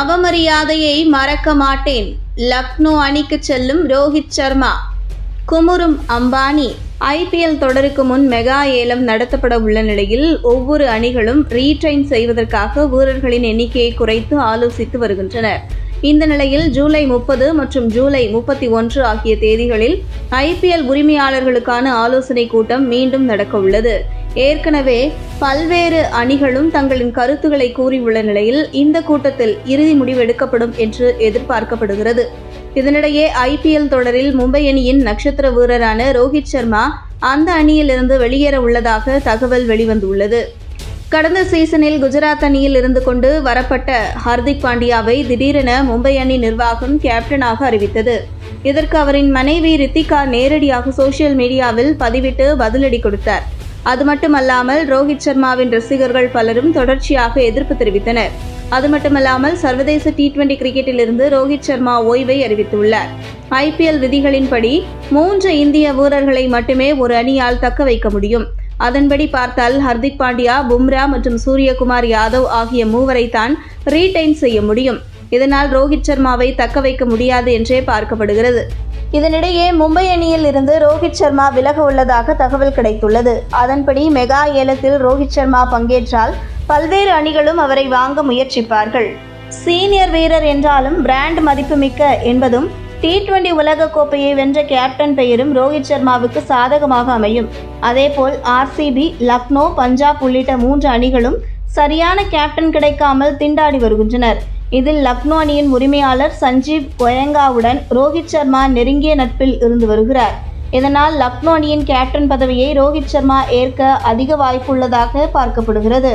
அவமரியாதையை மறக்க மாட்டேன். லக்னோ அணிக்கு செல்லும் ரோஹித் சர்மா. குமுறும் அம்பானி ஐபிஎல் தொடருக்கு முன் மெகா ஏலம் நடத்தப்பட உள்ள நிலையில் ஒவ்வொரு அணிகளும் ரீட்ரைன் செய்வதற்காக வீரர்களின் எண்ணிக்கையை குறைத்து ஆலோசித்து வருகின்றனர். இந்த நிலையில் ஜூலை முப்பது மற்றும் ஜூலை முப்பத்தி ஒன்று ஆகிய தேதிகளில் ஐபிஎல் உரிமையாளர்களுக்கான ஆலோசனை கூட்டம் மீண்டும் நடக்கவுள்ளது. ஏற்கனவே பல்வேறு அணிகளும் தங்களின் கருத்துக்களை கூறியுள்ள நிலையில் இந்த கூட்டத்தில் இறுதி முடிவு எடுக்கப்படும் என்று எதிர்பார்க்கப்படுகிறது. இதனிடையே ஐபிஎல் தொடரில் மும்பை அணியின் நட்சத்திர வீரரான ரோஹித் சர்மா அந்த அணியிலிருந்து வெளியேற உள்ளதாக தகவல் வெளிவந்துள்ளது. கடந்த சீசனில் குஜராத் அணியில் இருந்து கொண்டு வரப்பட்ட ஹர்திக் பாண்டியாவை திடீரென மும்பை அணி நிர்வாகம் கேப்டனாக அறிவித்தது. இதற்கு அவரின் மனைவி ரித்திகா நேரடியாக சோசியல் மீடியாவில் பதிவிட்டு பதிலடி கொடுத்தார். அது மட்டுமல்லாமல் ரோஹித் சர்மாவின் ரசிகர்கள் பலரும் தொடர்ச்சியாக எதிர்ப்பு தெரிவித்தனர். அது மட்டுமல்லாமல் சர்வதேச டி டுவெண்டி கிரிக்கெட்டிலிருந்து ரோஹித் சர்மா ஓய்வை அறிவித்துள்ளார். ஐபிஎல் விதிகளின்படி மூன்று இந்திய வீரர்களை மட்டுமே ஒரு அணியால் தக்க வைக்க முடியும். அதன்படி பார்த்தால் ஹர்திக் பாண்டியா பும்ரா மற்றும் சூரியகுமார் யாதவ் ஆகிய மூவரை தான் ரீடைன் செய்ய முடியும். இதனால் ரோஹித் சர்மாவை தக்க வைக்க முடியாது என்றே பார்க்கப்படுகிறது. இதனிடையே மும்பை அணியில் இருந்து ரோஹித் சர்மா விலக உள்ளதாக தகவல் கிடைத்துள்ளது. அதன்படி மெகா ஏலத்தில் ரோஹித் சர்மா பங்கேற்றால் பல்வேறு அணிகளும் அவரை வாங்க முயற்சிப்பார்கள். சீனியர் வீரர் என்றாலும் பிராண்ட் மதிப்புமிக்க என்பதும் டி டுவெண்டி உலக கோப்பையை வென்ற கேப்டன் பெயரும் ரோஹித் சர்மாவுக்கு சாதகமாக அமையும். அதேபோல் ஆர்சிபி லக்னோ பஞ்சாப் உள்ளிட்ட மூன்று அணிகளும் சரியான கேப்டன் கிடைக்காமல் திண்டாடி வருகின்றனர். இதில் லக்னோ அணியின் உரிமையாளர் சஞ்சீவ் கொயங்காவுடன் ரோஹித் சர்மா நெருங்கிய நட்பில் இருந்து வருகிறார். இதனால் லக்னோ அணியின் கேப்டன் பதவியை ரோஹித் சர்மா ஏற்க அதிக வாய்ப்புள்ளதாக பார்க்கப்படுகிறது.